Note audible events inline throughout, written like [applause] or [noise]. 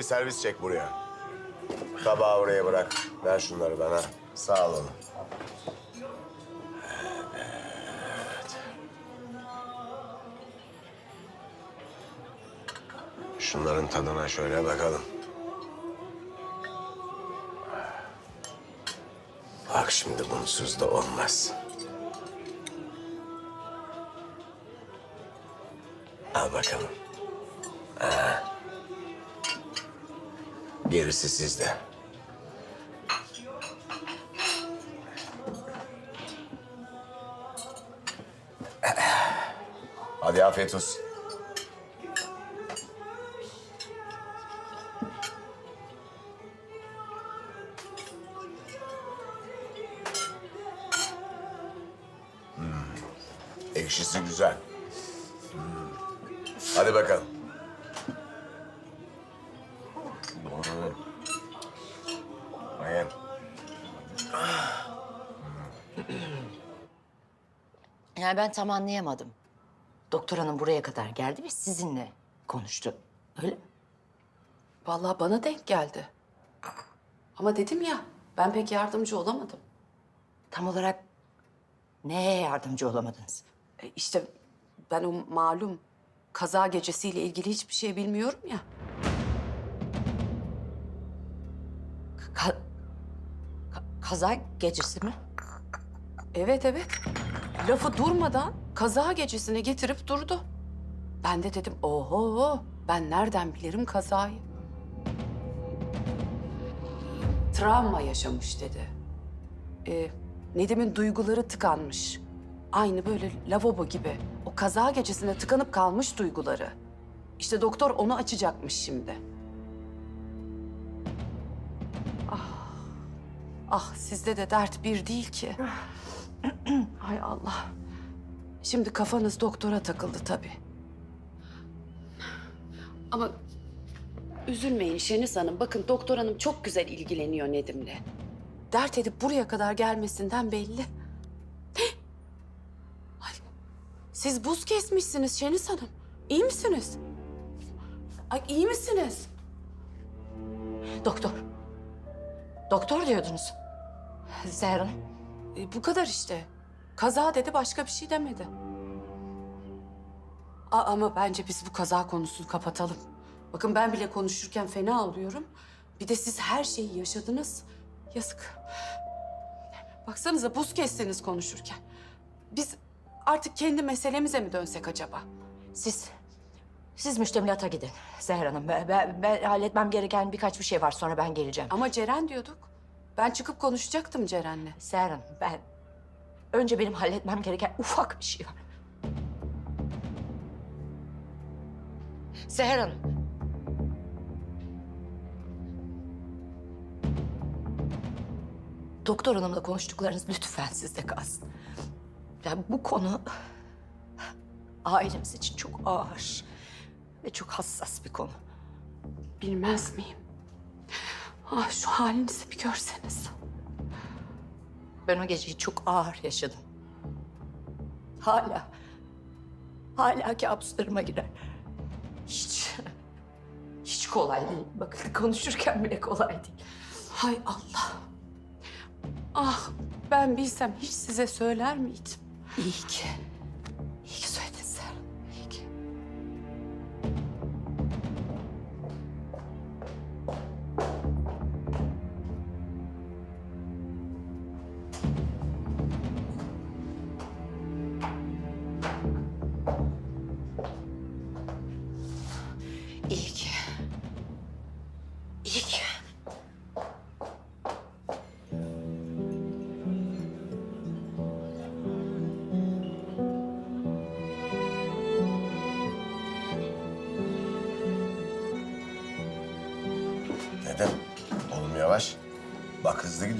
bir servis çek buraya. Tabağı oraya bırak. Ver şunları bana. Sağ olun. Evet. Şunların tadına şöyle bakalım. Bak şimdi bunsuz da olmaz. Al bakalım. Gerisi sizde. Hadi afiyet olsun. Hmm, Ekşisi güzel. Hmm. Hadi bakalım. Yani ben tam anlayamadım. Doktor hanım buraya kadar geldi ve sizinle konuştu. Öyle mi? Vallahi bana denk geldi. Ama dedim ya ben pek yardımcı olamadım. Tam olarak neye yardımcı olamadınız? E, işte ben o malum kaza gecesiyle ilgili hiçbir şey bilmiyorum ya. Ka- ka- kaza gecesi mi? Evet evet. Lafı durmadan kaza gecesine getirip durdu. Ben de dedim oho ben nereden bilirim kazayı? Travma yaşamış dedi. Ee, Nedim'in duyguları tıkanmış. Aynı böyle lavabo gibi. O kaza gecesinde tıkanıp kalmış duyguları. İşte doktor onu açacakmış şimdi. Ah, ah sizde de dert bir değil ki. Hay Allah. Şimdi kafanız doktora takıldı tabii. Ama üzülmeyin Şeniz Hanım. Bakın doktor hanım çok güzel ilgileniyor Nedim'le. Dert edip buraya kadar gelmesinden belli. [gasps] Ay, siz buz kesmişsiniz Şeniz Hanım. İyi misiniz? Ay iyi misiniz? Doktor. Doktor diyordunuz. Seher hanım. E, bu kadar işte. Kaza dedi başka bir şey demedi. A- ama bence biz bu kaza konusunu kapatalım. Bakın ben bile konuşurken fena oluyorum. Bir de siz her şeyi yaşadınız. Yazık. Baksanıza buz kestiniz konuşurken. Biz artık kendi meselemize mi dönsek acaba? Siz, siz müştemilata gidin Seher hanım. Ben, ben, ben halletmem gereken birkaç bir şey var sonra ben geleceğim. Ama Ceren diyorduk. Ben çıkıp konuşacaktım Ceren'le. Seher hanım ben... Önce benim halletmem gereken ufak bir şey var. Seher hanım. Doktor hanımla konuştuklarınız lütfen sizde kalsın. Yani bu konu ailemiz için çok ağır ve çok hassas bir konu. Bilmez miyim? Ah şu halinizi bir görseniz. Ben o geceyi çok ağır yaşadım. Hala, hala kabuslarıma girer. Hiç, hiç kolay değil. Bakın konuşurken bile kolay değil. Hay Allah. Ah ben bilsem hiç size söyler miydim? İyi ki,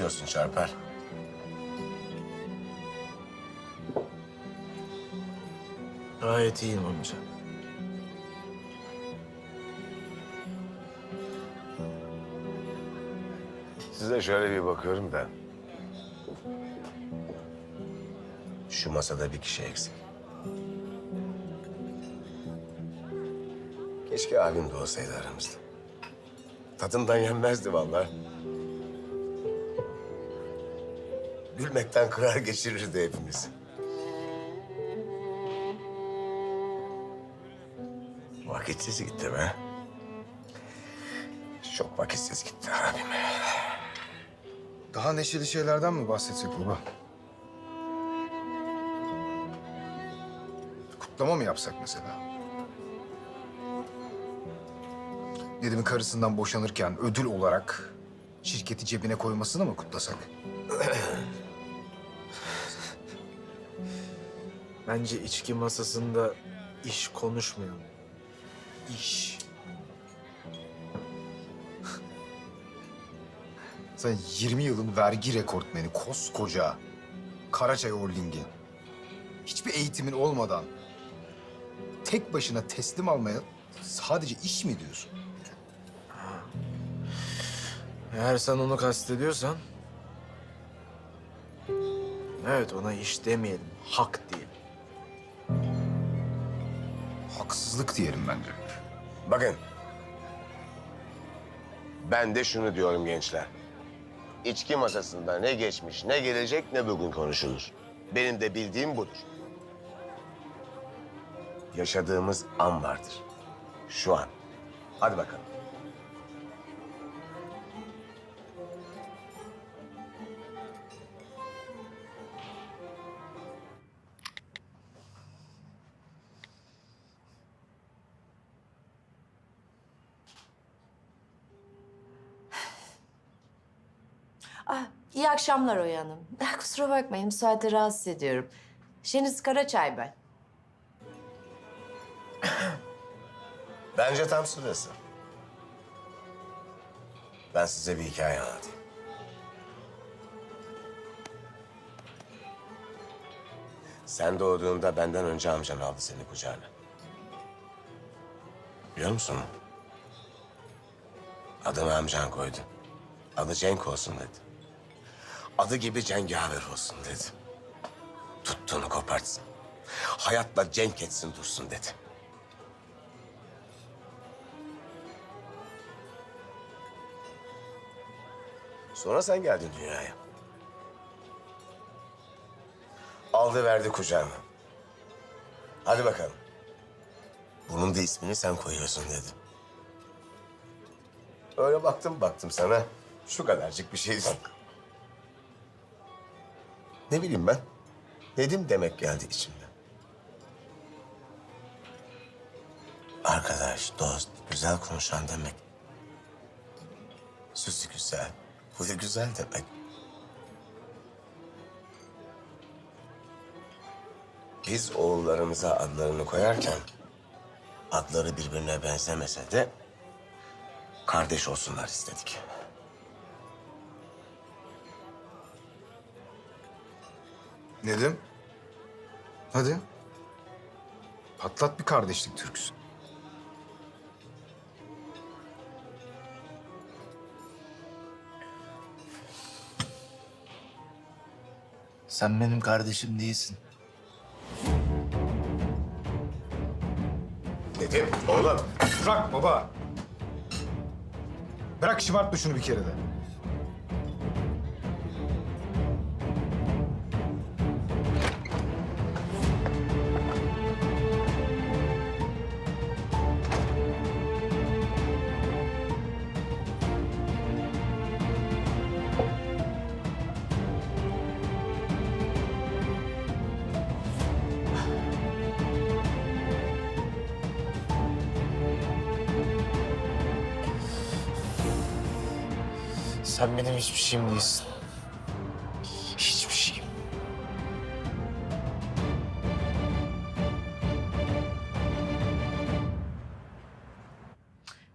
Gidiyorsun çarpar. Gayet iyiyim amca. Size şöyle bir bakıyorum da. Şu masada bir kişi eksik. Keşke abim de olsaydı aramızda. Tadından yenmezdi vallahi. Gülmekten kırar geçirirdi hepimizi. Vakitsiz gitti be. Çok vakitsiz gitti abim. Daha neşeli şeylerden mi bahsetsek baba? Kutlama mı yapsak mesela? Nedim'in karısından boşanırken ödül olarak şirketi cebine koymasını mı kutlasak? [clears throat] Bence içki masasında iş konuşmayalım. İş. [laughs] Sen 20 yılın vergi rekortmeni koskoca Karaçay Holding'i hiçbir eğitimin olmadan tek başına teslim almaya sadece iş mi diyorsun? Eğer sen onu kastediyorsan... Evet ona iş demeyelim, hak diyelim. Haksızlık diyelim bence. Bakın. Ben de şunu diyorum gençler. İçki masasında ne geçmiş, ne gelecek, ne bugün konuşulur. Benim de bildiğim budur. Yaşadığımız an vardır. Şu an. Hadi bakalım. İyi akşamlar Oya Hanım. [laughs] Kusura bakmayın, bu saatte rahatsız ediyorum. Şeniz Karaçay ben. [coughs] Bence tam sırası. Ben size bir hikaye anlatayım. Sen doğduğunda benden önce amcan aldı seni kucağına. Biliyor musun? Adını amcan koydu. Adı Cenk olsun dedi. Adı gibi cengaver olsun dedi. Tuttuğunu kopartsın. Hayatla cenk etsin dursun dedi. Sonra sen geldin dünyaya. Aldı verdi kucağına. Hadi bakalım. Bunun da ismini sen koyuyorsun dedi. Öyle baktım baktım sana. Şu kadarcık bir şeysin. Ne bileyim ben. Nedim demek geldi içimden. Arkadaş, dost, güzel konuşan demek. Sözü güzel, huyu güzel demek. Biz oğullarımıza adlarını koyarken adları birbirine benzemese de kardeş olsunlar istedik. Nedim? Hadi. Patlat bir kardeşlik türküsü. Sen benim kardeşim değilsin. Nedim, oğlum. Bırak baba. Bırak şımartma şunu bir kere de. Sen benim hiçbir şeyim değilsin. Hiçbir şeyim.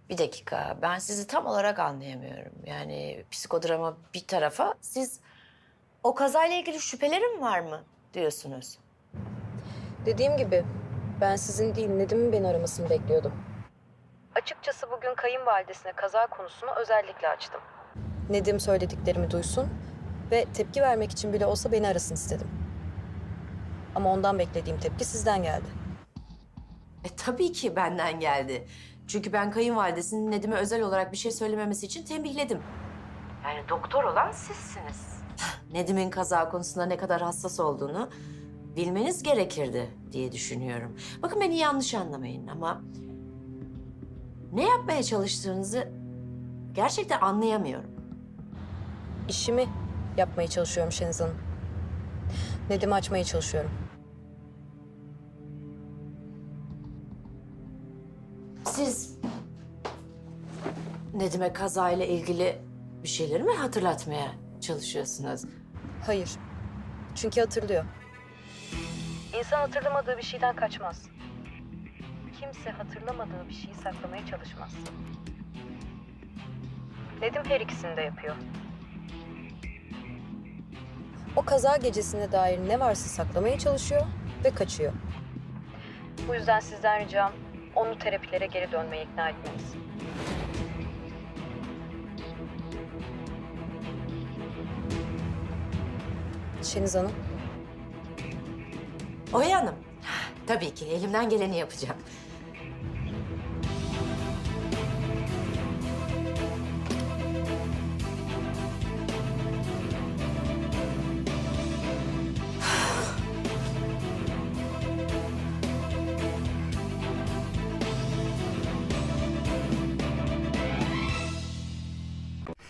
Bir dakika, ben sizi tam olarak anlayamıyorum. Yani psikodrama bir tarafa, siz o kazayla ilgili şüphelerim var mı diyorsunuz? Dediğim gibi ben sizin değil Nedim'in beni aramasını bekliyordum. Açıkçası bugün kayınvalidesine kaza konusunu özellikle açtım. Nedim söylediklerimi duysun ve tepki vermek için bile olsa beni arasın istedim. Ama ondan beklediğim tepki sizden geldi. E tabii ki benden geldi. Çünkü ben kayınvalidesinin Nedim'e özel olarak bir şey söylememesi için tembihledim. Yani doktor olan sizsiniz. Nedim'in kaza konusunda ne kadar hassas olduğunu bilmeniz gerekirdi diye düşünüyorum. Bakın beni yanlış anlamayın ama ne yapmaya çalıştığınızı gerçekten anlayamıyorum. İşimi yapmaya çalışıyorum Şeniz Hanım. Nedim'i açmaya çalışıyorum. Siz Nedim'e kazayla ilgili bir şeyleri mi hatırlatmaya çalışıyorsunuz? Hayır. Çünkü hatırlıyor. İnsan hatırlamadığı bir şeyden kaçmaz. Kimse hatırlamadığı bir şeyi saklamaya çalışmaz. Nedim her ikisini de yapıyor. O kaza gecesine dair ne varsa saklamaya çalışıyor ve kaçıyor. Bu yüzden sizden ricam onu terapilere geri dönmeye ikna etmeniz. Şeniz Hanım. Oya Hanım, tabii ki elimden geleni yapacağım.